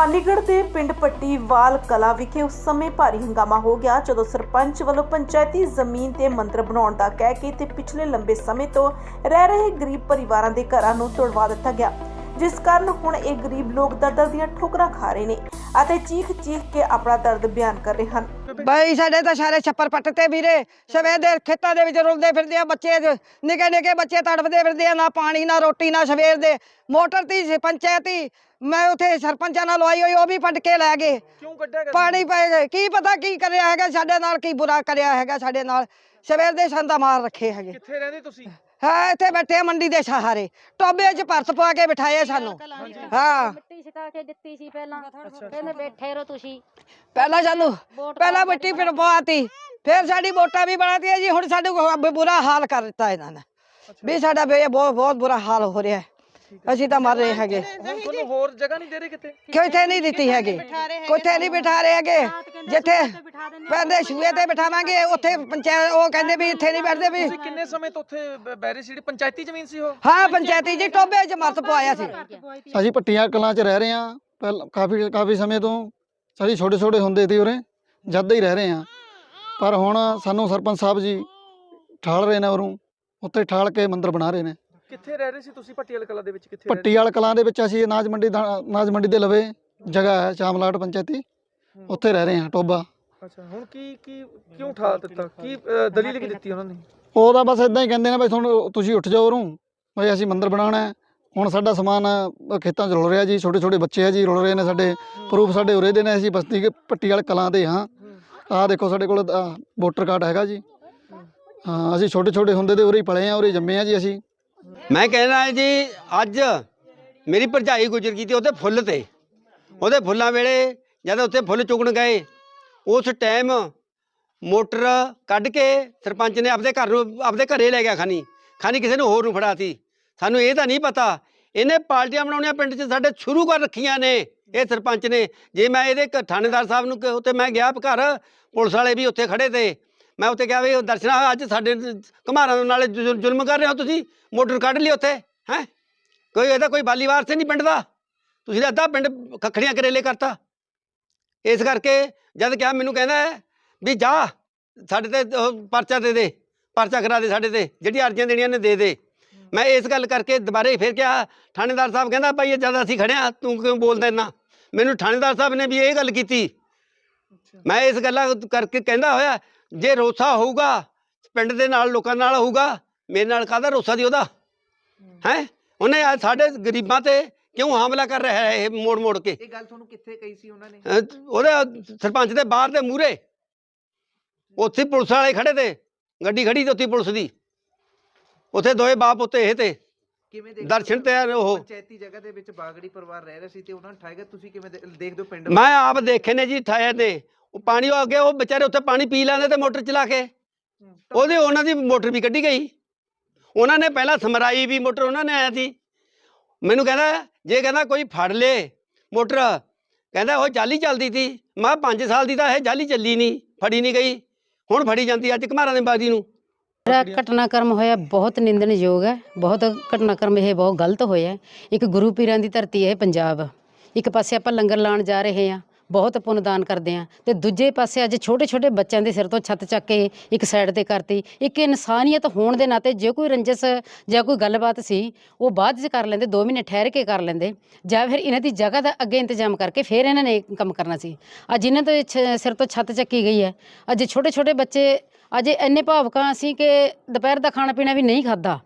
ਭਵਾਨੀਗੜ੍ਹ ਦੇ ਪਿੰਡ ਪੱਟੀ ਕਲਾ ਵਿਖੇ ਉਸ ਸਮੇਂ ਭਾਰੀ ਹੰਗਾਮਾ ਹੋ ਗਿਆ, ਜਦੋਂ ਸਰਪੰਚ ਵੱਲੋਂ ਪੰਚਾਇਤੀ ਜ਼ਮੀਨ ਤੇ ਮੰਦਰ ਬਣਾਉਣ ਦਾ ਕਹਿ ਕੇ ਤੇ ਪਿਛਲੇ ਲੰਬੇ ਸਮੇਂ ਤੋਂ ਰਹਿ ਰਹੇ ਗਰੀਬ ਪਰਿਵਾਰਾਂ ਦੇ ਘਰਾਂ ਨੂੰ ਤੋੜਵਾ ਦਿੱਤਾ ਗਿਆ, ਜਿਸ ਕਾਰਨ ਹੁਣ ਇਹ ਗਰੀਬ ਲੋਕ ਦਰ ਦੀਆਂ ਠੋਕਰਾਂ ਖਾ ਰਹੇ ਨੇ ਅਤੇ ਚੀਖ ਚੀਖ ਕੇ ਆਪਣਾ ਦਰਦ ਬਿਆਨ ਕਰ ਰਹੇ ਹਨ। ਬਈ ਸਾਡੇ ਤਾਂ ਸਾਰੇ ਛੱਪਰ ਪੱਟ ਤੇ ਵੀਰੇ। ਸਵੇਰ ਦੇ ਖੇਤਾਂ ਦੇ ਵਿੱਚ ਰੁਲਦੇ ਫਿਰਦੇ ਆ ਬੱਚੇ। ਨਿੱਕੇ ਨਿੱਕੇ ਬੱਚੇ ਤੜਫਦੇ ਫਿਰਦੇ ਆ ਨਾ ਪਾਣੀ ਨਾ ਰੋਟੀ ਨਾ ਸਵੇਰ ਦੇ। ਮੋਟਰ ਤੀ ਪੰਚਾਇਤੀ ਮੈਂ ਉਥੇ ਸਰਪੰਚਾਂ ਨਾਲ ਲਵਾਈ ਹੋਈ ਉਹ ਵੀ ਪੱਟ ਕੇ ਲੈ ਗਏ। ਕਿਉਂ ਕੱਢਿਆ ਗਿਆ ਪਾਣੀ ਪੈ ਗਏ ਕੀ ਪਤਾ ਕੀ ਕਰਿਆ ਹੈਗਾ ਸਾਡੇ ਨਾਲ ਕੀ ਬੁਰਾ ਕਰਿਆ ਹੈਗਾ ਸਾਡੇ ਨਾਲ। ਸਵੇਰ ਦੇ ਸੰਦਾ ਮਾਰ ਰੱਖੇ ਹੈਗੇ। ਕਿੱਥੇ ਰਹਿੰਦੇ ਤੁਸੀਂ? ਹਾਂ ਇੱਥੇ ਬੈਠੇ ਆ ਮੰਡੀ ਦੇ ਸਹਾਰੇ। ਟੋਬੇ 'ਚ ਪਰਸ ਪਾ ਕੇ ਬਿਠਾਏ ਸਾਨੂੰ। ਹਾਂ। ਮਿੱਟੀ ਛਕਾ ਕੇ ਦਿੱਤੀ ਸੀ ਪਹਿਲਾਂ। ਕਹਿੰਦੇ ਬੈਠੇ ਰਹੋ ਤੁਸੀਂ। ਪਹਿਲਾਂ ਸਾਨੂੰ ਪਹਿਲਾਂ ਮਿੱਟੀ ਫਿਰ ਪਵਾਤੀ। ਫਿਰ ਸਾਡੀ ਵੋਟਾਂ ਵੀ ਬਣਾਤੀਆਂ ਜੀ ਹੁਣ ਸਾਡੇ ਬੁਰਾ ਹਾਲ ਕਰ ਦਿੱਤਾ ਇਹਨਾਂ ਨੇ। ਵੀ ਸਾਡਾ ਬਹੁਤ ਬਹੁਤ ਬੁਰਾ ਹਾਲ ਹੋ ਰਿਹਾ ਹੈ। ਅਸੀਂ ਤਾਂ ਮਰ ਰਹੇ ਹੈਗੇ। ਹੁਣ ਤੁਹਾਨੂੰ ਹੋਰ ਜਗ੍ਹਾ ਨਹੀਂ ਦੇ ਰਹੇ ਕਿਤੇ? ਕਿਤੇ ਨਹੀਂ ਦਿੱਤੀ ਹੈਗੀ? ਕਿਤੇ ਨਹੀਂ ਬਿਠਾ ਰਹੇ ਹੈਗੇ। ਜਿੱਥੇ ਪੈਂਦੇ ਸ਼ੂਏ ਤੇ ਬਿਠਾਵਾਂਗੇ ਉੱਥੇ ਪੰਚਾਇਤ ਉਹ ਕਹਿੰਦੇ ਵੀ ਇੱਥੇ ਨਹੀਂ ਬੈਠਦੇ ਵੀ। ਤੁਸੀਂ ਕਿੰਨੇ ਸਮੇਂ ਤੋਂ ਉੱਥੇ ਬੈਰੀ ਸੀੜੀ ਪੰਚਾਇਤੀ ਜ਼ਮੀਨ ਸੀ ਉਹ? ਹਾਂ ਪੰਚਾਇਤੀ ਜੀ ਟੋਬੇ 'ਚ ਮਰਤ ਪਵਾਇਆ ਸੀ। ਅਸੀਂ ਪੱਟੀਆਂ ਕਲਾਂ 'ਚ ਰਹਿ ਰਹੇ ਹਾਂ। ਪਹਿਲ ਕਾਫੀ ਕਾਫੀ ਸਮੇਂ ਤੋਂ ਅਸੀਂ ਛੋਟੇ ਛੋਟੇ ਹੁੰਦੇ ਸੀ ਉਰੇ। ਜਦ ਹੀ ਰਹਿ ਰਹੇ ਹਾਂ। ਪਰ ਹੁਣ ਸਾਨੂੰ ਸਰਪੰਚ ਸਾਹਿਬ ਜੀ ਠਾਲ ਰਹੇ ਨੇ ਉਰੋਂ। ਉੱਤੇ ਠਾਲ ਕੇ ਮੰਦਿਰ ਬਣਾ ਰਹੇ ਨੇ। ਕਿੱਥੇ ਰਹਿ ਰਹੇ ਸੀ ਤੁਸੀਂ ਪੱਟੀਆਲ ਕਲਾ ਦੇ ਵਿੱਚ? ਕਿੱਥੇ ਰਹਿ ਰਹੇ ਪੱਟੀਆਲ ਕਲਾਂ ਦੇ ਵਿੱਚ ਅਸੀਂ ਅਨਾਜ ਮੰਡੀ ਦਾ ਅਨਾਜ ਮੰਡੀ ਦੇ ਲਵੇ ਜਗ੍ਹਾ ਹੈ ਚਾਮਲਾਟ ਪੰਚਾਇਤੀ। ਉੱਥੇ ਰਹਿ ਰਹੇ ਹਾਂ ਟੋਬਾ। ਅੱਛਾ ਹੁਣ ਕੀ ਕੀ ਕਿਉਂ ਠਾਲ ਦਿੱਤਾ? ਕੀ ਅ, ਦਲੀਲ ਕੀ ਦਿੱਤੀ ਉਹਨਾਂ ਨੇ? ਉਹਦਾ ਬਸ ਇਦਾਂ ਹੀ ਕਹਿੰਦੇ ਨੇ ਬਈ ਤੁਹਾਨੂੰ ਤੁਸੀਂ ਉੱਠ ਜਾਓ ਉਰੋਂ। ਬਈ ਅਸੀਂ ਮੰਦਿਰ ਬਣਾਉਣਾ ਹੈ। ਹੁਣ ਸਾਡਾ ਸਮਾਨ ਅ, ਖੇਤਾਂ 'ਚ ਰੁਲ ਰਿਹਾ ਜੀ। ਛੋਟੇ ਛੋਟੇ ਬੱਚੇ ਆ ਜੀ ਰੁਲ ਰਹੇ ਨੇ ਸਾਡੇ। ਪ੍ਰੂਫ ਸਾਡੇ ਉਰੇ ਦੇ ਨੇ। ਅਸੀਂ ਬਸਤੀ ਕੇ ਪੱਟੀਆਲ ਕਲਾਂ ਦੇ ਹਾਂ। ਆਹ ਦੇਖੋ ਸਾਡੇ ਕੋਲ ਅ, ਵੋਟਰ ਕਾਰਡ ਹੈਗਾ ਜੀ। ਹਾਂ। ਅਸੀਂ ਛੋਟੇ ਛੋਟੇ ਹੁੰਦੇ ਤੇ ਉਰੇ ਹੀ ਪਲੇ ਆ ਉਰੇ ਜੰਮੇ ਆ ਜੀ ਅਸੀਂ। ਮੈਂ ਕਹਿਣਾ ਹੈ ਜੀ, ਅੱਜ ਮੇਰੀ ਭਰਜਾਈ ਗੁਜ਼ਰ ਗਈ ਤੇ ਉਹਦੇ ਫੁੱਲ ਤੇ। ਉਹਦੇ ਫੁੱਲਾਂ ਵੇਲੇ ਜਦ ਉੱਥੇ ਫੁੱਲ ਚੁਗਣ ਗਏ, ਉਸ ਟਾਈਮ ਮੋਟਰ ਕੱਢ ਕੇ ਸਰਪੰਚ ਨੇ ਆਪਦੇ ਘਰ ਨੂੰ, ਆਪਦੇ ਘਰੇ ਲੈ ਗਿਆ ਖਾਨੀ ਖਾਨੀ ਕਿਸੇ ਨੂੰ ਹੋਰ ਨੂੰ ਫੜਾਤੀ। ਸਾਨੂੰ ਇਹ ਤਾਂ ਨਹੀਂ ਪਤਾ, ਇਹਨੇ ਪਾਰਟੀਆਂ ਬਣਾਉਣੀਆਂ ਪਿੰਡ 'ਚ ਸਾਡੇ ਸ਼ੁਰੂ ਕਰ ਰੱਖੀਆਂ ਨੇ ਇਹ ਸਰਪੰਚ ਨੇ। ਜੇ ਮੈਂ ਇਹਦੇ ਘ- ਥਾਣੇਦਾਰ ਸਾਹਿਬ ਨੂੰ ਕਿ- ਉੱਥੇ ਮੈਂ ਗਿਆ ਘਰ, ਪੁਲਿਸ ਵਾਲੇ ਵੀ ਉੱਥੇ ਖੜੇ ਤੇ। ਮੈਂ ਉੱਥੇ ਕਿਹਾ ਵੀ ਦਰਸ਼ਨਾ ਅੱਜ ਸਾਡੇ ਘਮਾਰਾਂ ਨਾਲੇ ਜ਼ੁਲਮ ਕਰ ਰਹੇ ਹੋ ਤੁਸੀਂ ਮੋਟਰ ਕੱਢ ਲਈ ਉੱਥੇ ਹੈ? ਕੋਈ ਇਹਦਾ ਕੋਈ ਬਾਲੀਵਾਰ ਸੇ ਨਹੀਂ ਪਿੰਡ ਦਾ। ਤੁਸੀਂ ਤਾਂ ਅੱਧਾ ਪਿੰਡ ਖੱਖੜੀਆਂ ਕਰੇਲੇ ਕਰਤਾ। ਇਸ ਕਰਕੇ ਜਦ ਕਿਹਾ ਮੈਨੂੰ ਕਹਿੰਦਾ ਵੀ ਜਾ ਸਾਡੇ ਤੇ ਪਰਚਾ ਦੇ ਦੇ ਪਰਚਾ ਕਰਾ ਦੇ ਸਾਡੇ ਤੇ ਜਿਹੜੀ ਅਰਜ਼ੀਆਂ ਦੇਣੀਆਂ ਨੇ ਦੇ ਦੇ। ਮੈਂ ਇਸ ਗੱਲ ਕਰਕੇ ਦੁਬਾਰੇ ਫਿਰ ਕਿਹਾ ਥਾਣੇਦਾਰ ਸਾਹਿਬ ਕਹਿੰਦਾ ਭਾਈ ਇਹ ਜਦ ਅਸੀਂ ਖੜਿਆ ਤੂੰ ਕਿਉਂ ਬੋਲਦਾ ਇੰਨਾ? ਮੈਨੂੰ ਥਾਣੇਦਾਰ ਸਾਹਿਬ ਨੇ ਵੀ ਇਹ ਗੱਲ ਕੀਤੀ। ਮੈਂ ਇਸ ਗੱਲਾਂ ਕਰਕੇ ਕਹਿੰਦਾ ਹੋਇਆ ਜੇ ਰੋਸਾ ਹੋਊਗਾ ਪਿੰਡ ਦੇ ਨਾਲ ਲੋਕਾਂ ਨਾਲ ਹੋਊਗਾ ਮੇਰੇ ਨਾਲ ਕਾਹਦਾ ਰੋਸਾ ਦੀ ਉਹਦਾ? ਹੈ। ਉਹਨੇ ਅੱਜ ਸਾਡੇ ਗਰੀਬਾਂ ਤੇ ਕਿਉਂ ਹਮਲਾ ਕਰ ਰਿਹਾ ਹੈ ਇਹ ਮੋੜ ਮੋੜ ਕੇ? ਇਹ ਗੱਲ ਤੁਹਾਨੂੰ ਕਿੱਥੇ ਕਹੀ ਸੀ ਉਹਨਾਂ ਨੇ? ਅਹ ਉਹਦੇ ਸਰਪੰਚ ਦੇ ਬਾਹਰ ਦੇ ਮੂਹਰੇ। ਉੱਥੇ ਪੁਲਿਸ ਵਾਲੇ ਖੜੇ ਤੇ ਗੱਡੀ ਖੜੀ ਤੇ ਉੱਥੇ ਪੁਲਿਸ ਦੀ। ਉੱਥੇ ਦੋਏ ਬਾਪ ਉੱਤੇ ਇਹ ਤੇ। ਕਿਵੇਂ ਦੇਖਦੇ ਦਰਸ਼ਨ? ਤੇ ਆ ਉਹ। ਪੰਚਾਇਤੀ ਜਗ੍ਹਾ ਦੇ ਵਿੱਚ ਬਾਗੜੀ ਪਰਿਵਾਰ ਰਹਿ ਰਿਹਾ ਸੀ ਤੇ ਉਹਨਾਂ ਨੂੰ ਠਾਏਗਾ ਤੁਸੀਂ ਕਿਵੇਂ ਦੇ- ਦੇਖਦੇ ਹੋ ਪਿੰਡ ਮੈਂ ਆਪ ਦੇਖੇ ਨੇ ਜੀ ਠਾਇਆ ਨੇ ਉਹ ਪਾਣੀ ਉਹ ਅੱਗੇ ਉਹ ਵਿਚਾਰੇ ਉੱਥੇ ਪਾਣੀ ਪੀ ਲੈਂਦੇ ਤੇ ਮੋਟਰ ਚਲਾ ਕੇ। ਉਹਦੇ ਉਹਨਾਂ ਦੀ ਮੋਟਰ ਵੀ ਕੱਢੀ ਗਈ। ਉਹਨਾਂ ਨੇ ਪਹਿਲਾਂ ਸਮਰਾਈ ਵੀ ਮੋਟਰ ਉਹਨਾਂ ਨੇ ਆਇਆ ਸੀ। ਮੈਨੂੰ ਕਹਿੰਦਾ ਜੇ ਕਹਿੰਦਾ ਕੋਈ ਫੜ ਲੇ ਮੋਟਰ ਕਹਿੰਦਾ ਉਹ ਜਾਲੀ ਚੱਲਦੀ ਸੀ। ਮੈਂ 5 ਸਾਲ ਦੀ ਤਾਂ ਇਹ ਜਾਲੀ ਚੱਲੀ ਨਹੀਂ ਫੜੀ ਨਹੀਂ ਗਈ। ਹੁਣ ਫੜੀ ਜਾਂਦੀ ਅੱਜ ਘਮਾਰਾਂ ਦੇ ਬਾਦੀ ਨੂੰ। ਜਿਹੜਾ ਘਟਨਾਕ੍ਰਮ ਹੋਇਆ ਬਹੁਤ ਨਿੰਦਣਯੋਗ ਹੈ। ਬਹੁਤ ਘਟਨਾਕ੍ਰਮ ਇਹ ਬਹੁਤ ਗਲਤ ਹੋਇਆ। ਹੈ। ਇੱਕ ਗੁਰੂ ਪੀਰਾਂ ਦੀ ਧਰਤੀ ਹੈ ਇਹ ਪੰਜਾਬ। ਇੱਕ ਪਾਸੇ ਆਪਾਂ ਲੰਗਰ ਲਾਣ ਜਾ ਰਹੇ ਹਾਂ। ਬਹੁਤ ਪੁੰਨਦਾਨ ਕਰਦੇ ਹਾਂ। ਤੇ ਦੂਜੇ ਪਾਸੇ ਅੱਜ ਛੋਟੇ ਛੋਟੇ ਬੱਚਿਆਂ ਦੇ ਸਿਰ ਤੋਂ ਛੱਤ ਚੱਕ ਕੇ ਇੱਕ ਸਾਈਡ ਤੇ ਕਰਤੀ। ਇੱਕ ਇਨਸਾਨੀਅਤ ਹੋਣ ਦੇ ਨਾਤੇ ਜੇ ਕੋਈ ਰੰਜਸ ਜਾਂ ਕੋਈ ਗੱਲਬਾਤ ਸੀ, ਉਹ ਬਾਅਦ 'ਚ ਕਰ ਲੈਂਦੇ 2 ਮਹੀਨੇ ਠਹਿਰ ਕੇ ਕਰ ਲੈਂਦੇ। ਜਾਂ ਫਿਰ ਇਹਨਾਂ ਦੀ ਜਗ੍ਹਾ ਦਾ ਅੱਗੇ ਇੰਤਜ਼ਾਮ ਕਰਕੇ ਫਿਰ ਇਹਨਾਂ ਨੇ ਕੰਮ ਕਰਨਾ ਸੀ। ਅੱਜ ਇਹਨਾਂ ਤੋਂ ਛ- ਸਿਰ ਤੋਂ ਛੱਤ ਚੱਕੀ ਗਈ ਹੈ। ਅੱਜ ਛੋਟੇ ਛੋਟੇ ਬੱਚੇ ਅੱਜ ਇੰਨੇ ਭਾਵੁਕਾਂ ਅਸੀਂ ਕਿ ਦੁਪਹਿਰ ਦਾ ਖਾਣਾ ਪੀਣਾ ਵੀ ਨਹੀਂ ਖਾਦਾ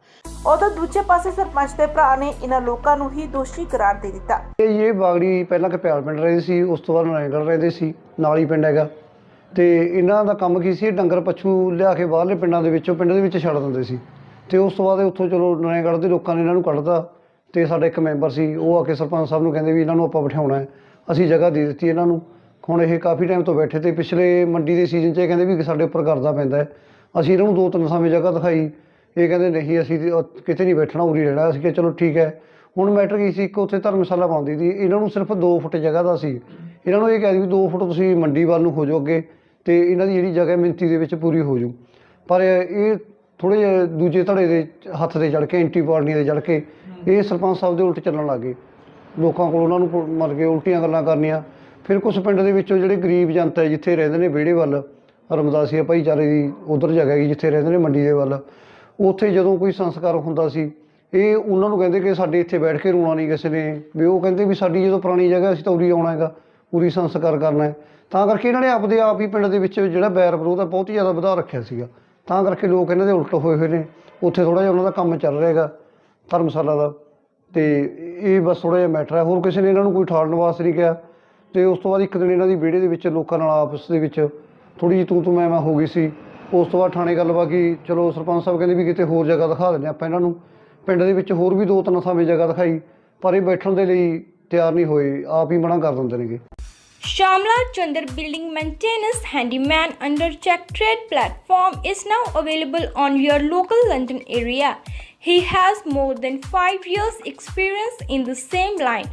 ਉਧਰ ਦੂਜੇ ਪਾਸੇ ਸਰਪੰਚ ਦੇ ਭਰਾ ਨੇ ਇਹਨਾਂ ਲੋਕਾਂ ਨੂੰ ਹੀ ਦੋਸ਼ੀ ਕਰਾਰ ਦੇ ਦਿੱਤਾ। ਇਹ ਇਹ ਬਾਗੜੀ ਪਹਿਲਾਂ ਕਪਿਆਲ ਪਿੰਡ ਰਹਿੰਦੇ ਸੀ ਉਸ ਤੋਂ ਬਾਅਦ ਨਾਰਾਇਣਗੜ੍ਹ ਰਹਿੰਦੇ ਸੀ ਨਾਲ ਹੀ ਪਿੰਡ ਹੈਗਾ। ਤੇ ਇਹਨਾਂ ਦਾ ਕੰਮ ਕੀ ਸੀ ਇਹ ਡੰਗਰ ਪਸ਼ੂ ਲਿਆ ਕੇ ਬਾਹਰਲੇ ਪਿੰਡਾਂ ਦੇ ਵਿੱਚੋਂ ਪਿੰਡ ਦੇ ਵਿੱਚ ਛੱਡ ਦਿੰਦੇ ਸੀ। ਤੇ ਉਸ ਤੋਂ ਬਾਅਦ ਇਹ ਉੱਥੋਂ ਚਲੋ ਨਾਰਾਇਣਗੜ੍ਹ ਦੇ ਲੋਕਾਂ ਨੇ ਇਹਨਾਂ ਨੂੰ ਕੱਢਤਾ ਤੇ ਸਾਡਾ ਇੱਕ ਮੈਂਬਰ ਸੀ ਉਹ ਆ ਕੇ ਸਰਪੰਚ ਸਾਹਿਬ ਨੂੰ ਕਹਿੰਦੇ ਵੀ ਇਹਨਾਂ ਨੂੰ ਆਪਾਂ ਬਿਠਾਉਣਾ ਹੈ ਅਸੀਂ ਜਗ੍ਹਾ ਦੇ ਦਿੱਤੀ ਇਹਨਾਂ ਨੂੰ। ਹੁਣ ਇਹ ਕਾਫੀ ਟਾਈਮ ਤੋਂ ਬੈਠੇ ਤੇ ਪਿਛਲੇ ਮੰਡੀ ਦੇ ਸੀਜ਼ਨ 'ਚ ਇਹ ਕਹਿੰਦੇ ਵੀ ਸਾਡੇ ਉੱਪਰ ਕਰਜ਼ਾ ਪੈਂਦਾ ਹੈ। ਅਸੀਂ ਇਹਨਾਂ ਨੂੰ ਦੋ ਤਿੰਨ ਸਮੇਂ ਜਗ੍ਹਾ ਦਿਖਾਈ। ਇਹ ਕਹਿੰਦੇ ਨਹੀਂ, ਅਸੀਂ ਕਿਤੇ ਨਹੀਂ ਬੈਠਣਾ, ਉਰੀ ਰਹਿਣਾ। ਅਸੀਂ ਕਿਹਾ ਚਲੋ ਠੀਕ ਹੈ। ਹੁਣ ਮੈਟਰ ਕੀ ਸੀ, ਇੱਕ ਉੱਥੇ ਧਰਮਸ਼ਾਲਾ ਪਾਉਂਦੀ ਸੀ। ਇਹਨਾਂ ਨੂੰ ਸਿਰਫ 2 ਫੁੱਟ ਜਗ੍ਹਾ ਦਾ ਸੀ। ਇਹਨਾਂ ਨੂੰ ਇਹ ਕਹਿ ਵੀ 2 ਫੁੱਟ ਤੁਸੀਂ ਮੰਡੀ ਵੱਲ ਨੂੰ ਹੋ ਜਾਓ ਅੱਗੇ ਤੇ ਇਹਨਾਂ ਦੀ ਜਿਹੜੀ ਜਗ੍ਹਾ ਮਿੰਤੀ ਦੇ ਵਿੱਚ ਪੂਰੀ ਹੋ ਜੂ। ਪਰ ਇਹ ਥੋੜੇ ਜਿਹੇ ਦੂਜੇ ਧੜੇ ਦੇ ਹੱਥ ਦੇ ਜੜ ਕੇ ਐਂਟੀ ਪਾਰਟੀਆਂ ਦੇ ਜੜ ਕੇ ਇਹ ਸਰਪੰਚ ਸਾਹਿਬ ਦੇ ਉਲਟ ਚੱਲਣ ਲੱਗੇ ਲੋਕਾਂ ਕੋਲ ਉਹਨਾਂ ਨੂੰ ਕੋ- ਮਤਲਬ ਕਿ ਉਲਟੀਆਂ ਗੱਲਾਂ ਕਰਨੀਆਂ। ਫਿਰ ਕੁਝ ਪਿੰਡ ਦੇ ਵਿੱਚੋਂ ਜਿਹੜੇ ਗਰੀਬ ਜਨਤਾ ਹੈ, ਜਿੱਥੇ ਰਹਿੰਦੇ ਨੇ ਵਿਹੜੇ ਵੱਲ ਰਮਦਾਸੀਆ ਭਾਈਚਾਰੇ ਦੀ, ਉਧਰ ਜਗ੍ਹਾ ਹੈਗੀ ਜਿੱਥੇ ਰਹਿੰਦੇ ਨੇ ਮੰਡੀ ਦੇ ਵੱਲ, ਉੱਥੇ ਜਦੋਂ ਕੋਈ ਸੰਸਕਾਰ ਹੁੰਦਾ ਸੀ, ਇਹ ਉਹਨਾਂ ਨੂੰ ਕਹਿੰਦੇ ਕਿ ਸਾਡੇ ਇੱਥੇ ਬੈਠ ਕੇ ਰੋਣਾ ਨਹੀਂ ਕਿਸੇ ਨੇ, ਵੀ ਉਹ ਕਹਿੰਦੇ ਵੀ ਸਾਡੀ ਜਦੋਂ ਪੁਰਾਣੀ ਜਗ੍ਹਾ ਅਸੀਂ ਤਾਂ ਉਰੀ ਆਉਣਾ ਹੈਗਾ, ਉਰੀ ਸੰਸਕਾਰ ਕਰਨਾ ਹੈ। ਤਾਂ ਕਰਕੇ ਇਹਨਾਂ ਨੇ ਆਪਦੇ ਆਪ ਹੀ ਪਿੰਡ ਦੇ ਵਿੱਚ ਜਿਹੜਾ ਬੈਰ ਵਿਰੋਧ ਹੈ, ਬਹੁਤ ਹੀ ਜ਼ਿਆਦਾ ਵਧਾ ਰੱਖਿਆ ਸੀਗਾ। ਤਾਂ ਕਰਕੇ ਲੋਕ ਇਹਨਾਂ ਦੇ ਉਲਟ ਹੋਏ ਹੋਏ ਨੇ, ਉੱਥੇ ਥੋੜਾ ਜਿਹਾ ਉਹਨਾਂ ਦਾ ਕੰਮ ਚੱਲ ਰਿਹਾ ਹੈਗਾ, ਧਰਮਸ਼ਾਲਾ ਦਾ। ਤੇ ਇਹ ਬਸ ਥੋੜਾ ਜਿਹਾ ਮੈਟਰ ਹੈ, ਹੋਰ ਕਿਸੇ ਨੇ ਇਹਨਾਂ ਨੂੰ ਕੋਈ ਠਾਲਣ ਵਾਸਤੇ ਨਹੀਂ ਕਿਹਾ। ਤੇ ਉਸ ਤੋਂ ਬਾਅਦ ਇੱਕ ਦਿਨ ਇਹਨਾਂ ਦੀ ਵਿਹੜੇ ਦੇ ਵਿੱਚ ਲੋਕਾਂ ਨਾਲ ਆਪਸ ਦੇ ਵਿੱਚ ਥੋੜੀ ਜਿਹੀ ਤੂੰ ਤੂੰ ਮੈਂ ਮੈਂ ਹੋ ਗਈ ਸੀ ਉਸ ਤੋਂ ਬਾਅਦ ਥਾਣੇ ਗੱਲਬਾਤ ਕੀ ਚਲੋ ਸਰਪੰਚ ਸਾਹਿਬ ਕਹਿੰਦੇ ਵੀ ਕਿਤੇ ਹੋਰ ਜਗ੍ਹਾ ਦਿਖਾ ਦਿੰਦੇ ਆਪਾਂ ਇਹਨਾਂ ਨੂੰ ਪਿੰਡ ਦੇ ਵਿੱਚ ਹੋਰ ਵੀ ਦੋ ਤਿੰਨ ਥਾਵੇਂ ਜਗ੍ਹਾ ਦਿਖਾਈ ਪਰ ਇਹ ਬੈਠਣ ਦੇ ਲਈ ਤਿਆਰ ਨਹੀਂ ਹੋਏ ਆਪ ਹੀ ਮਨਾ ਕਰ ਦਿੰਦੇ ਨੇਗੇ Shamla Chandar Building Maintenance Handyman under Check Trade platform is now available on your local London area. He has more than 5 years experience in the same line.